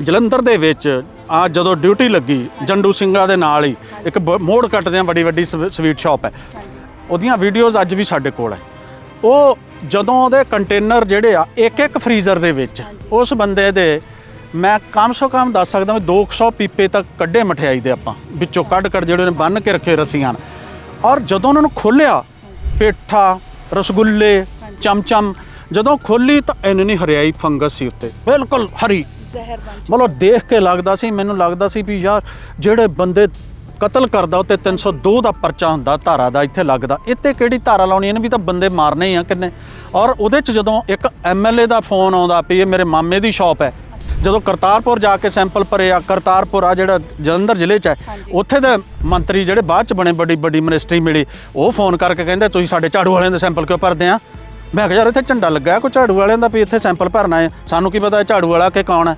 ਜਲੰਧਰ ਦੇ ਵਿੱਚ ਆ ਜਦੋਂ ਡਿਊਟੀ ਲੱਗੀ ਜੰਡੂ ਸਿੰਘਾ ਦੇ ਨਾਲ ਹੀ ਇੱਕ ਬ- ਮੋੜ ਕੱਟਦਿਆਂ ਵੱਡੀ ਵੱਡੀ ਸਵ- ਸਵੀਟ ਸ਼ਾਪ ਹੈ। ਉਹਦੀਆਂ ਵੀਡੀਓਜ਼ ਅੱਜ ਵੀ ਸਾਡੇ ਕੋਲ ਹੈ। ਉਹ ਜਦੋਂ ਉਹਦੇ ਕੰਟੇਨਰ ਜਿਹੜੇ ਆ ਇੱਕ ਇੱਕ ਫਰੀਜ਼ਰ ਦੇ ਵਿੱਚ ਉਸ ਬੰਦੇ ਦੇ ਮੈਂ ਕਮ ਸੋ ਕਮ ਦੱਸ ਸਕਦਾ ਵੀ 200 ਪੀਪੇ ਤੱਕ ਕੱਢੇ ਮਠਿਆਈ ਦੇ ਆਪਾਂ ਵਿੱਚੋਂ ਕੱਢ ਕੱਢ ਜਿਹੜੇ ਉਹਨੇ ਬੰਨ ਕੇ ਰੱਖੇ ਰੱਸੀਆਂ ਨਾਲ। ਔਰ ਜਦੋਂ ਉਹਨਾਂ ਨੂੰ ਖੋਲਿਆ ਪੇਠਾ ਰਸਗੁੱਲੇ ਚਮਚਮ ਜਦੋਂ ਖੋਲੀ ਤਾਂ ਇੰਨੀ ਹਰਿਆਈ ਫੰਗਸ ਸੀ ਉੱਤੇ ਬਿਲਕੁਲ ਹਰੀ। ਜ਼ਹਿਰ ਬਣ ਮਤਲਬ ਦੇਖ ਕੇ ਲੱਗਦਾ ਸੀ ਮੈਨੂੰ ਲੱਗਦਾ ਸੀ ਵੀ ਯਾਰ ਜਿਹੜੇ ਬੰਦੇ ਕਤਲ ਕਰਦਾ ਉੱਤੇ 302 ਦਾ ਪਰਚਾ ਹੁੰਦਾ ਧਾਰਾ ਦਾ ਇੱਥੇ ਲੱਗਦਾ। ਇੱਥੇ ਕਿਹੜੀ ਧਾਰਾ ਲਾਉਣੀ ਇਹਨੇ ਵੀ ਤਾਂ ਬੰਦੇ ਮਾਰਨੇ ਹੀ ਆ ਕਿੰਨੇ। ਔਰ ਉਹਦੇ ਚ ਜਦੋਂ ਇੱਕ ਐਮਐਲਏ ਦਾ ਫੋਨ ਆਉਂਦਾ ਵੀ ਇਹ ਮੇਰੇ ਮਾਮੇ ਦੀ ਸ਼ਾਪ ਹੈ ਜਦੋਂ ਕਰਤਾਰਪੁਰ ਜਾ ਕੇ ਸੈਂਪਲ ਭਰੇ ਆ ਕਰਤਾਰਪੁਰ ਆ ਜਿਹੜਾ ਜਲੰਧਰ ਜ਼ਿਲ੍ਹੇ ਚ ਹੈ ਉੱਥੇ ਦੇ ਮੰਤਰੀ ਜਿਹੜੇ ਬਾਅਦ ਚ ਬਣੇ ਵੱਡੀ ਵੱਡੀ ਮਿਨਿਸਟਰੀ ਮਿਲੀ ਉਹ ਫੋਨ ਕਰਕੇ ਕਹਿੰਦੇ ਤੁਸੀਂ ਸਾਡੇ ਝਾੜੂ ਵਾਲਿਆਂ ਦੇ ਸੈਂਪਲ ਕਿਉਂ ਭਰਦੇ ਆ? ਮੈਂ ਕਿਹਾ ਯਾਰ ਇੱਥੇ ਝੰਡਾ ਲੱਗਾ ਕੋਈ ਝਾੜੂ ਵਾਲਿਆਂ ਦਾ ਵੀ ਇੱਥੇ ਸੈਂਪਲ ਭਰਨਾ ਹੈ? ਸਾਨੂੰ ਕੀ ਪਤਾ ਝਾੜੂ ਵਾਲਾ ਕਿ ਕੌਣ ਹੈ?